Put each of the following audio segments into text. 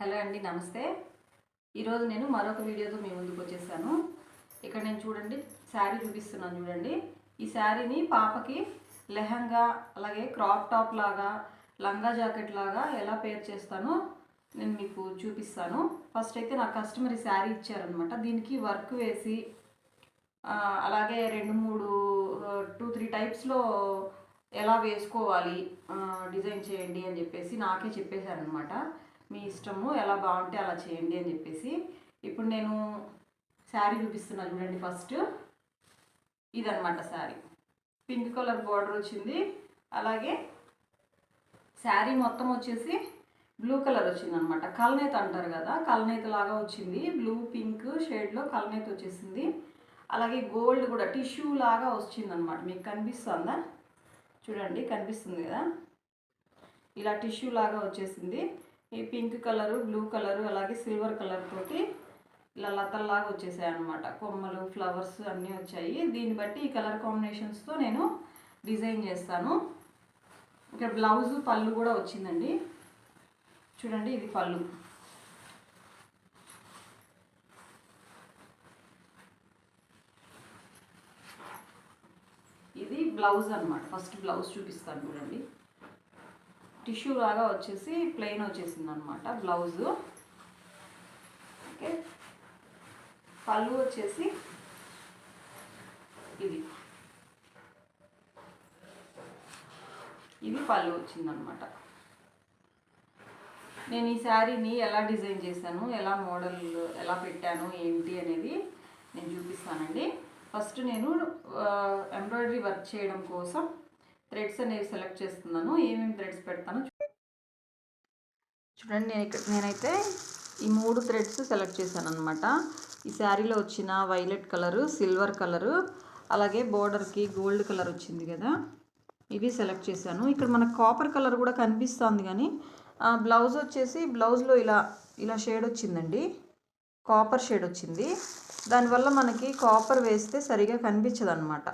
Hello అండి నమస్తే. ఈరోజు నేను మరొక వీడియోతో మీ ముందుకు వచ్చేసాను. ఇక్కడ నేను చూడండి శారీ చూపిస్తున్నాను చూడండి. ఈ శారీని పాపకి లెహంగా అలాగే క్రాప్ టాప్ లాగా లంగా జాకెట్ లాగా ఎలా పేర్ చేస్తానో నేను మీకు చూపిస్తాను. ఫస్ట్ అయితే నా కస్టమర్ ఈ శారీ ఇచ్చారనమాట దీనికి వర్క్ వేసి అలాగే రెండు మూడు టూ త్రీ టైప్స్లో ఎలా వేసుకోవాలి డిజైన్ చేయండి అని చెప్పేసి నాకే చెప్పేశారనమాట మీ ఇష్టము ఎలా బాగుంటే అలా చేయండి అని చెప్పేసి ఇప్పుడు నేను శారీ చూపిస్తున్నాను చూడండి ఫస్ట్. ఇదనమాట శారీ. పింక్ కలర్ బార్డర్ వచ్చింది. అలాగే శారీ మొత్తం వచ్చేసి బ్లూ కలర్ వచ్చింది అనమాట కల్నేత అంటారు కదా కల్నేత లాగా వచ్చింది. బ్లూ పింక్ షేడ్లో కల్నేత వచ్చేసింది. అలాగే గోల్డ్ కూడా టిష్యూ లాగా వచ్చింది అనమాట మీకు కనిపిస్తుందా? చూడండి కనిపిస్తుంది కదా. ఇలా టిష్యూ లాగా వచ్చేసింది. ఈ పింక్ కలరు బ్లూ కలరు అలాగే సిల్వర్ కలర్ తోటి ఇలా లతల్లాగా వచ్చేసాయి అనమాట కొమ్మలు ఫ్లవర్స్ అన్నీ వచ్చాయి. దీన్ని బట్టి ఈ కలర్ కాంబినేషన్స్తో నేను డిజైన్ చేస్తాను. ఇక్కడ బ్లౌజ్ పళ్ళు కూడా వచ్చిందండి. చూడండి ఇది పళ్ళు. ఇది బ్లౌజ్ అనమాట ఫస్ట్ బ్లౌజ్ చూపిస్తాను చూడండి. టిష్యూ లాగా వచ్చేసి ప్లెయిన్ వచ్చేసింది అనమాట బ్లౌజు. ఓకే. పళ్ళు వచ్చేసి ఇది ఇది పళ్ళు వచ్చిందనమాట. నేను ఈ శారీని ఎలా డిజైన్ చేశాను ఎలా మోడల్ ఎలా పెట్టాను ఏంటి అనేది నేను చూపిస్తానండి. ఫస్ట్ నేను ఎంబ్రాయిడరీ వర్క్ చేయడం కోసం థ్రెడ్స్ అనేవి సెలెక్ట్ చేస్తున్నాను ఏమేమి థ్రెడ్స్ పెడతాను చూడండి నేను ఇక్కడ నేనైతే ఈ మూడు థ్రెడ్స్ సెలెక్ట్ చేశాను అనమాట ఈ శారీలో వచ్చిన వైలెట్ కలరు సిల్వర్ కలరు అలాగే బోర్డర్కి గోల్డ్ కలర్ వచ్చింది కదా ఇవి సెలెక్ట్ చేశాను. ఇక్కడ మనకు కాపర్ కలర్ కూడా కనిపిస్తుంది కానీ బ్లౌజ్ వచ్చేసి బ్లౌజ్లో ఇలా ఇలా షేడ్ వచ్చిందండి. కాపర్ షేడ్ వచ్చింది. దానివల్ల మనకి కాపర్ వేస్తే సరిగా కనిపించదు అనమాట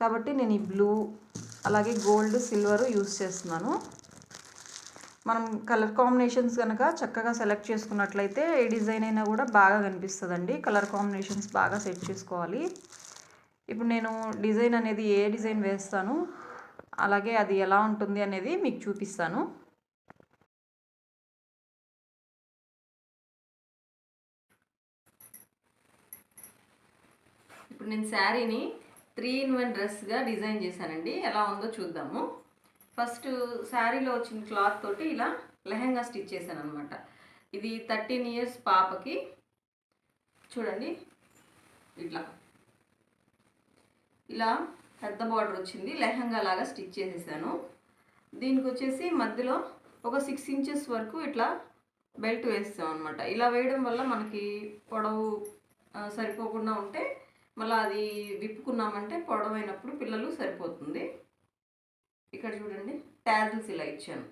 కాబట్టి నేను ఈ బ్లూ అలాగే గోల్డ్ సిల్వర్ యూస్ చేస్తున్నాను. మనం కలర్ కాంబినేషన్స్ కనుక చక్కగా సెలెక్ట్ చేసుకున్నట్లయితే ఏ డిజైన్ అయినా కూడా బాగా కనిపిస్తుందండి. కలర్ కాంబినేషన్స్ బాగా సెట్ చేసుకోవాలి. ఇప్పుడు నేను డిజైన్ అనేది ఏ డిజైన్ వేస్తాను అలాగే అది ఎలా ఉంటుంది అనేది మీకు చూపిస్తాను. ఇప్పుడు నేను శారీని త్రీ ఇన్ వన్ డ్రెస్గా డిజైన్ చేశానండి. ఎలా ఉందో చూద్దాము. ఫస్ట్ శారీలో వచ్చిన క్లాత్ తోటి ఇలా లెహంగా స్టిచ్ చేశాను అనమాట ఇది థర్టీన్ ఇయర్స్ పాపకి. చూడండి. ఇట్లా. ఇలా పెద్ద బార్డర్ వచ్చింది. లెహంగా లాగా స్టిచ్ చేసేసాను. దీనికి వచ్చేసి మధ్యలో ఒక సిక్స్ ఇంచెస్ వరకు ఇట్లా బెల్ట్ వేస్తాం అనమాట ఇలా వేయడం వల్ల మనకి పొడవు సరిపోకుండా ఉంటే మళ్ళీ అది విప్పుకున్నామంటే పొడవైనప్పుడు పిల్లలు సరిపోతుంది. ఇక్కడ చూడండి ట్యాజిల్స్ ఇలా ఇచ్చాను.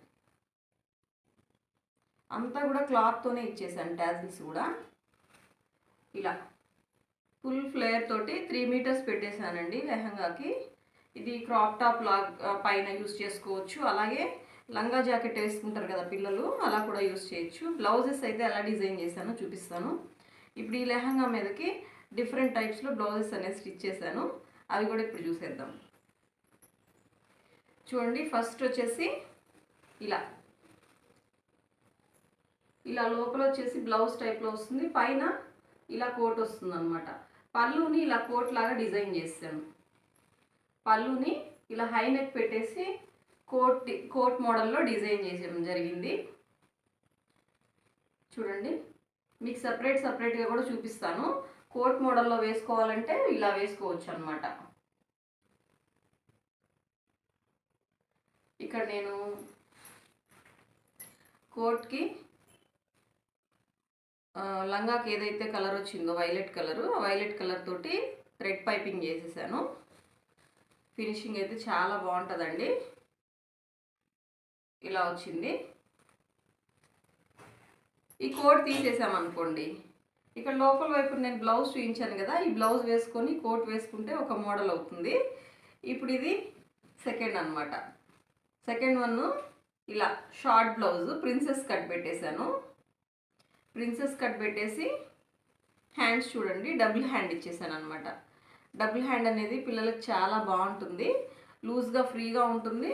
అంతా కూడా క్లాత్తోనే ఇచ్చేసాను ట్యాజిల్స్ కూడా. ఇలా ఫుల్ ఫ్లేయర్ తోటి త్రీ మీటర్స్ పెట్టేశానండి లెహంగాకి. ఇది క్రాప్ టాప్ లా పైన యూస్ చేసుకోవచ్చు. అలాగే లంగా జాకెట్ వేసుకుంటారు కదా పిల్లలు అలా కూడా యూస్ చేయొచ్చు. బ్లౌజెస్ అయితే ఎలా డిజైన్ చేశానో చూపిస్తాను. ఇప్పుడు ఈ లెహంగా మీదకి డిఫరెంట్ టైప్స్లో బ్లౌజెస్ అనేది స్టిచ్ చేశాను. అవి కూడా ఇప్పుడు చూసేద్దాం. చూడండి ఫస్ట్ వచ్చేసి ఇలా. ఇలా లోపల వచ్చేసి బ్లౌజ్ టైప్లో వస్తుంది. పైన ఇలా కోట్ వస్తుంది అనమాట పళ్ళుని ఇలా కోట్ లాగా డిజైన్ చేశాను. పళ్ళుని ఇలా హై నెక్ పెట్టేసి కోట్ కోట్ మోడల్లో డిజైన్ చేసేయడం జరిగింది. చూడండి మీకు సపరేట్ సపరేట్గా కూడా చూపిస్తాను. కోట్ మోడల్లో వేసుకోవాలంటే ఇలా వేసుకోవచ్చు అనమాట ఇక్కడ నేను కోట్కి లంగాకి ఏదైతే కలర్ వచ్చిందో వైలెట్ కలరు ఆ వైలెట్ కలర్ తోటి థ్రెడ్ పైపింగ్ చేసేసాను. ఫినిషింగ్ అయితే చాలా బాగుంటుందండి. ఇలా వచ్చింది. ఈ కోట్ తీసేసామనుకోండి ఇక్కడ లోపల వైపు నేను బ్లౌజ్ చూపించాను కదా ఈ బ్లౌజ్ వేసుకొని కోట్ వేసుకుంటే ఒక మోడల్ అవుతుంది. ఇప్పుడు ఇది సెకండ్ అన్నమాట. సెకండ్ వన్ ఇలా షార్ట్ బ్లౌజ్ ప్రిన్సెస్ కట్ పెట్టేశాను. ప్రిన్సెస్ కట్ పెట్టేసి హ్యాండ్స్ చూడండి డబుల్ హ్యాండ్ ఇచ్చేసాను అనమాట డబుల్ హ్యాండ్ అనేది పిల్లలకు చాలా బాగుంటుంది. లూజ్గా ఫ్రీగా ఉంటుంది.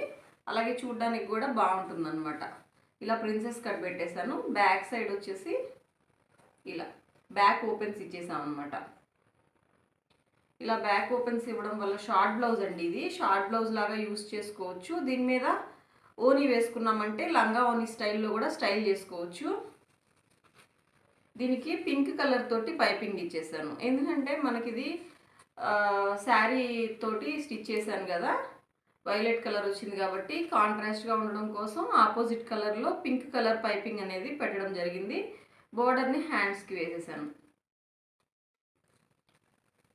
అలాగే చూడడానికి కూడా బాగుంటుంది అనమాట ఇలా ప్రిన్సెస్ కట్ పెట్టేశాను. బ్యాక్ సైడ్ వచ్చేసి ఇలా. బ్యాక్ ఓపెన్స్ ఇచ్చేసాం అనమాట ఇలా బ్యాక్ ఓపెన్స్ ఇవ్వడం వల్ల షార్ట్ బ్లౌజ్ అండి ఇది. షార్ట్ బ్లౌజ్ లాగా యూస్ చేసుకోవచ్చు. దీని మీద ఓని వేసుకున్నామంటే లంగా ఓని స్టైల్లో కూడా స్టైల్ చేసుకోవచ్చు. దీనికి పింక్ కలర్ తోటి పైపింగ్ ఇచ్చేసాను. ఎందుకంటే మనకి ఇది శారీ తోటి స్టిచ్ చేశాను కదా. వైలెట్ కలర్ వచ్చింది కాబట్టి కాంట్రాస్ట్గా ఉండడం కోసం ఆపోజిట్ కలర్లో పింక్ కలర్ పైపింగ్ అనేది పెట్టడం జరిగింది. బోర్డర్ని హ్యాండ్స్కి వేసేసాను.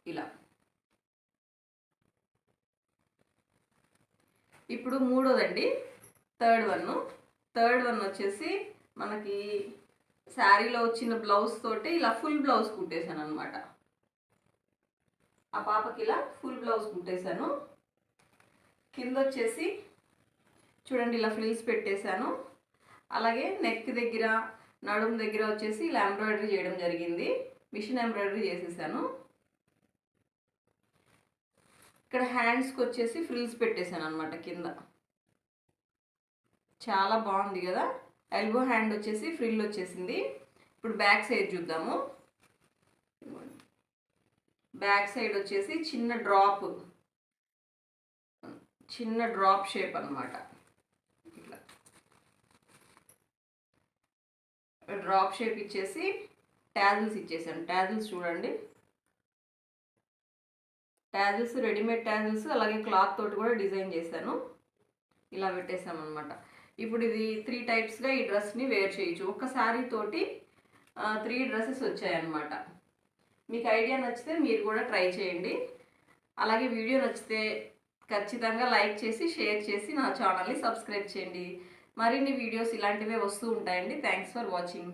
ఇలా. ఇప్పుడు మూడోదండి. Third one. థర్డ్ వన్ వచ్చేసి మనకి శారీలో వచ్చిన బ్లౌజ్ తోటి ఇలా ఫుల్ బ్లౌజ్ కుట్టేశాను అనమాట ఆ పాపకి ఇలా ఫుల్ బ్లౌజ్ కుట్టేశాను. కింద వచ్చేసి చూడండి ఇలా ఫ్రిల్స్ పెట్టేశాను. అలాగే నెక్ దగ్గర నడుము దగ్గర వచ్చేసి ఇలా ఎంబ్రాయిడరీ చేయడం జరిగింది. మిషన్ ఎంబ్రాయిడరీ చేసేసాను. ఇక్కడ హ్యాండ్స్కి వచ్చేసి ఫ్రిల్స్ పెట్టేశాను అనమాట కింద. చాలా బాగుంది కదా? ఎల్బో హ్యాండ్ వచ్చేసి ఫ్రిల్ వచ్చేసింది. ఇప్పుడు బ్యాక్ సైడ్ చూద్దాము. బ్యాక్ సైడ్ వచ్చేసి చిన్న డ్రాప్ చిన్న డ్రాప్ షేప్ అనమాట ఇట్లా ఇక్కడ డ్రాప్ షేప్ ఇచ్చేసి ట్యాజిల్స్ ఇచ్చేసాను. ట్యాజిల్స్ చూడండి. ట్యాజిల్స్ రెడీమేడ్ ట్యాజిల్స్ అలాగే క్లాత్ తోటి కూడా డిజైన్ చేశాను. ఇలా పెట్టేసాం అనమాట ఇప్పుడు ఇది త్రీ టైప్స్గా ఈ డ్రెస్ని వేర్ చేయొచ్చు. ఒక శారీ తోటి త్రీ డ్రెస్సెస్ వచ్చాయన్నమాట మీకు ఐడియా నచ్చితే మీరు కూడా ట్రై చేయండి. అలాగే వీడియో నచ్చితే ఖచ్చితంగా లైక్ చేసి షేర్ చేసి నా ఛానల్ని సబ్స్క్రైబ్ చేయండి. మరిన్ని వీడియోస్ ఇలాంటివే వస్తూ ఉంటాయండి. Thanks for watching